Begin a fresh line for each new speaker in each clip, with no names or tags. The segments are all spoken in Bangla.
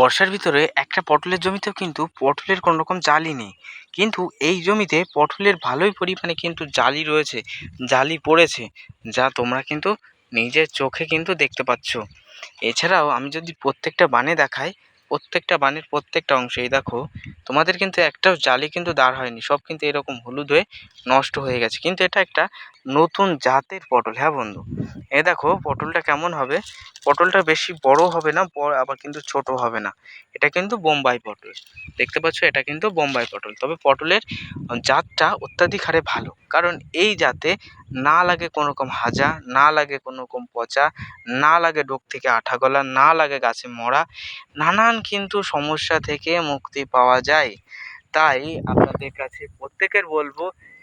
বর্ষার ভিতরে একটা পটলের জমিতেও কিন্তু পটলের কোনো রকম জালি নেই। কিন্তু এই জমিতে পটলের ভালোই পরিমাণে কিন্তু জালি রয়েছে জালি পড়েছে, যা তোমরা কিন্তু নিজের চোখে কিন্তু দেখতে পাচ্ছ। এছাড়াও আমি যদি প্রত্যেকটা বানে দেখাই প্রত্যেকটা বানের প্রত্যেকটা অংশে এই দেখো, তোমাদের কিন্তু একটাও জালি কিন্তু দাঁড় হয়নি। সব কিন্তু এরকম হলুদ হয়ে নষ্ট হয়ে গেছে। কিন্তু এটা একটা নতুন জাতের পটল হ্যাঁ বন্ধু? এ দেখো, পটলটা কেমন হবে? পটলটা বেশি বড় হবে না আবার কিন্তু ছোট হবে না। এটা কিন্তু বোম্বাই পটল। দেখতে পাচ্ছ, এটা কিন্তু বোম্বাই পটল। তবে পটলের জাতটা অত্যাধিক হারে ভালো। কারণ এই জাতে না লাগে কোনো রকম হাজা, না লাগে কোনো রকম পচা, না লাগে ডোক থেকে আঠা গলা, না লাগে গাছে মরা, নানান কিন্তু সমস্যা থেকে মুক্তি পাওয়া যায়। তাই আপনাদের কাছে প্রত্যেকের বলব,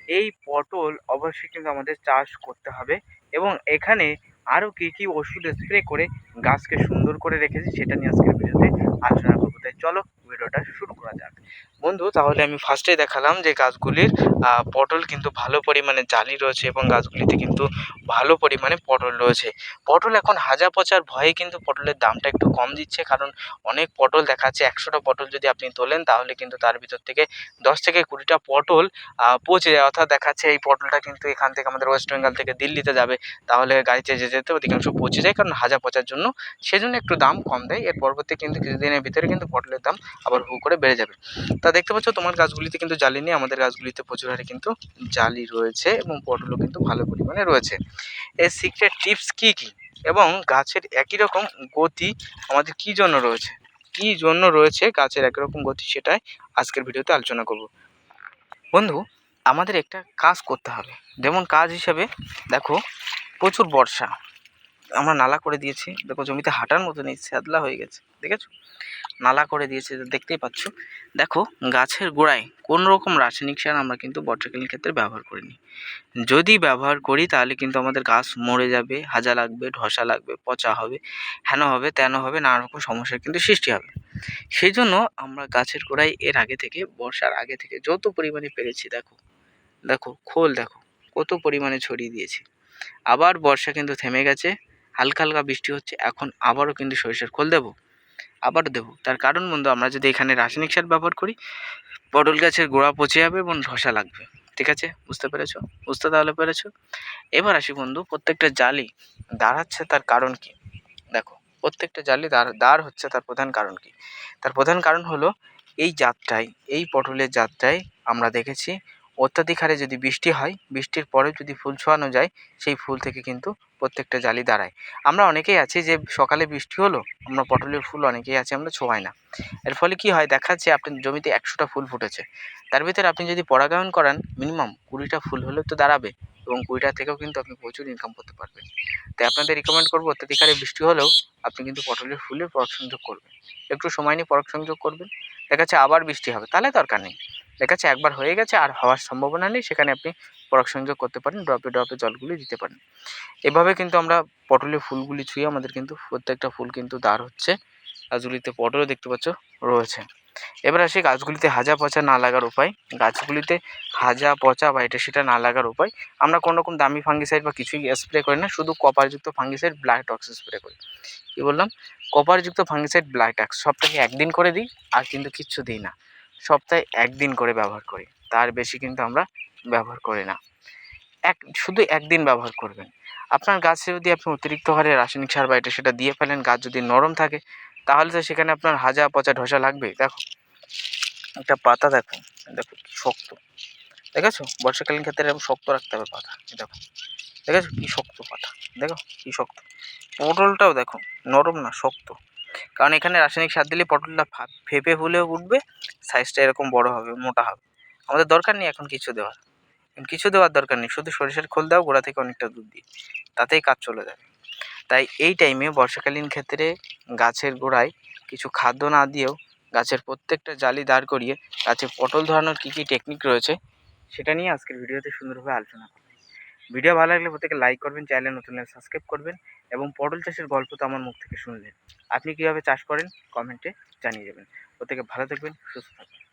এই পটল অবশ্যই কিন্তু আমাদের চাষ করতে হবে এবং এখানে আরও কী কী ওষুধ স্প্রে করে গাছকে সুন্দর করে রেখেছি সেটা নিয়ে আজকের ভিডিওতে আলোচনা করব। তাই চলো ভিডিওটা শুরু করা যাক। বন্ধু, তাহলে আমি ফার্স্টেই দেখালাম যে গাছগুলির পটল কিন্তু ভালো পরিমাণে জালি রয়েছে এবং গাছগুলিতে কিন্তু ভালো পরিমাণে পটল রয়েছে। পটল এখন হাজা পচার ভয়ে কিন্তু পটলের দামটা একটু কম দিচ্ছে কারণ অনেক পটল দেখাচ্ছে। একশোটা পটল যদি আপনি তোলেন, তাহলে কিন্তু তার ভিতর থেকে দশ থেকে কুড়িটা পটল পচে যায়। অর্থাৎ দেখাচ্ছে এই পটলটা কিন্তু এখান থেকে আমাদের ওয়েস্ট বেঙ্গল থেকে দিল্লিতে যাবে। তাহলে গাড়িতে যেতে যেতে অধিকাংশ পচে যায় কারণ হাজা পচার জন্য। সেজন্য একটু দাম কম দেয়। এর পরবর্তী কিন্তু কিছুদিনের ভিতরে কিন্তু পটলের দাম আবার হু করে বেড়ে যাবে। তা দেখতে পাচ্ছ তোমার গাছগুলিতে কিন্তু জালি নেই, আমাদের গাছগুলিতে প্রচুর হারে কিন্তু জালি রয়েছে এবং পটলও কিন্তু ভালো পরিমাণে রয়েছে। এর সিক্রেট টিপস কী কী? এবং গাছের একই রকম গতি আমাদের কী জন্য রয়েছে? কী জন্য রয়েছে গাছের একই রকম গতি সেটাই আজকের ভিডিওতে আলোচনা করব। বন্ধু, আমাদের একটা কাজ করতে হবে। যেমন কাজ হিসাবে দেখো, প্রচুর বর্ষা। আমরা নালা করে দিয়েছি। দেখো, জমিতে হাঁটার মতো নেই স্যাদলা হয়ে গেছে। দেখেছ? নালা করে দিয়েছে দেখতেই পাচ্ছ। দেখো, গাছের গোড়ায় কোনো রকম রাসায়নিক সার আমরা কিন্তু বর্ষাকালীন ক্ষেত্রে ব্যবহার করিনি। যদি ব্যবহার করি, তাহলে কিন্তু আমাদের গাছ মরে যাবে, হাজা লাগবে ধসা লাগবে, পচা হবে, হেন হবে, তেন হবে, নানা রকম সমস্যার কিন্তু সৃষ্টি হবে। সেই জন্য আমরা গাছের গোড়ায় এর আগে থেকে, বর্ষার আগে থেকে যত পরিমাণে পেরেছি, দেখো দেখো, খোল দেখো, কত পরিমাণে ছড়িয়ে দিয়েছি। আবার বর্ষা কিন্তু থেমে গেছে, হালকা হালকা বৃষ্টি হচ্ছে, এখন আবারও কিন্তু সরিষার খোল দেবো। আবারও দেবো। তার কারণ বন্ধু, আমরা যদি এখানে রাসায়নিক সার ব্যবহার করি, পটল গাছের গোড়া পচে যাবে এবং ধসা লাগবে। ঠিক আছে? বুঝতে পেরেছ? বুঝতে তাহলে পেরেছ? এবার আসি বন্ধু, প্রত্যেকটা জালি দাঁড়াচ্ছে তার কারণ কি? দেখো, প্রত্যেকটা জালি দাঁড় দাঁড় হচ্ছে তার প্রধান কারণ কি? তার প্রধান কারণ হলো, এই জাতটাই, এই পটলের জাতটাই আমরা দেখেছি অত্যাধিক হারে যদি বৃষ্টি হয়, বৃষ্টির পরে যদি ফুল ছোঁয়ানো যায়, সেই ফুল থেকে কিন্তু প্রত্যেকটা জালি দাঁড়ায়। আমরা অনেকেই আছি যে সকালে বৃষ্টি হলো, আমরা পটলের ফুল অনেকেই আছে, আমরা ছোঁয়াই না। এর ফলে কি হয়, দেখা যাচ্ছে আপনার জমিতে একশোটা ফুল ফুটেছে। তার ভিতরে আপনি যদি পরাগায়ন করান, মিনিমাম কুড়িটা ফুল হলেও তো দাঁড়াবে এবং কুড়িটা থেকেও কিন্তু আপনি প্রচুর ইনকাম করতে পারবেন। তাই আপনাদের রিকমেন্ড করব, অত্যাধিক হারে বৃষ্টি হলেও আপনি কিন্তু পটলের ফুলের পরক সংযোগ করবেন। একটু সময় নিয়ে পরক সংযোগ করবেন। দেখা যাচ্ছে আবার বৃষ্টি হবে, তাহলে দরকার নেই। দেখা যাচ্ছে একবার হয়ে গেছে আর হওয়ার সম্ভাবনা নেই, সেখানে আপনি পরাগ সংযোগ করতে পারেন ড্রপে ড্রপে জলগুলি দিতে পারেন। এভাবে কিন্তু আমরা পটলের ফুলগুলি ছুঁয়ে আমাদের কিন্তু প্রত্যেকটা ফুল কিন্তু দাঁড় হচ্ছে। গাছগুলিতে পটলও দেখতে পাচ্ছ রয়েছে। এবার আসি গাছগুলিতে হাজা পচা না লাগার উপায়। গাছগুলিতে হাজা পচা বা এটা সেটা না লাগার উপায়। আমরা কোনো রকম দামি ফাঙ্গিসাইড বা কিছুই স্প্রে করি না, শুধু কপারযুক্ত ফাঙ্গিসাইড ব্ল্যাক টক্স স্প্রে করি। কী বললাম? কপারযুক্ত ফাঙ্গিসাইড ব্ল্যাক টক্স সপ্তাহে একদিন করে দিই আর কিন্তু কিচ্ছু দিই না। সপ্তাহে একদিন করে ব্যবহার করি। তার বেশি কিন্তু আমরা ব্যবহার করি না। এক, শুধু একদিন ব্যবহার করবেন। আপনার গাছে যদি আপনি অতিরিক্ত হারে রাসায়নিক সার বা এটা সেটা দিয়ে ফেলেন, গাছ যদি নরম থাকে, তাহলে তো সেখানে আপনার হাজা পচা ঢসা লাগবে দেখো, একটা পাতা দেখো দেখো কি শক্ত। দেখেছ? বর্ষাকালীন ক্ষেত্রে এরকম শক্ত রাখতে হবে পাতা দেখো। দেখেছ? কি শক্ত পাতা। দেখো, কি শক্ত। পটলটাও দেখো, নরম না, শক্ত। কারণ এখানে রাসায়নিক সার দিলে পটলটা ফেপে ফুলেও উঠবে সাইজটা এরকম বড় হবে, মোটা হবে। আমাদের দরকার নেই এখন কিছু দেওয়ার। কিছু দেওয়ার দরকার নেই, শুধু সরিষার খোল দাও, গোড়া থেকে অনেকটা দুধ দিই তাতেই কাজ চলে যাবে। তাই এই টাইমে বর্ষাকালীন ক্ষেত্রে গাছের গোড়ায় কিছু খাদ্য না দিয়েও গাছের প্রত্যেকটা জালি দাঁড় করিয়ে গাছে পটল ধরানোর কী কী টেকনিক রয়েছে, সেটা নিয়ে আজকের ভিডিওতে সুন্দরভাবে আলোচনা করবেন ভিডিও ভালো লাগলে প্রত্যেকে লাইক করবেন চ্যানেল নতুন সাবস্ক্রাইব করবেন এবং পটল চাষের গল্প তো আমার মুখ থেকে শুনলেন। আপনি কীভাবে চাষ করেন কমেন্টে জানিয়ে যাবেন প্রত্যেকে ভালো থাকবেন, সুস্থ থাকবেন।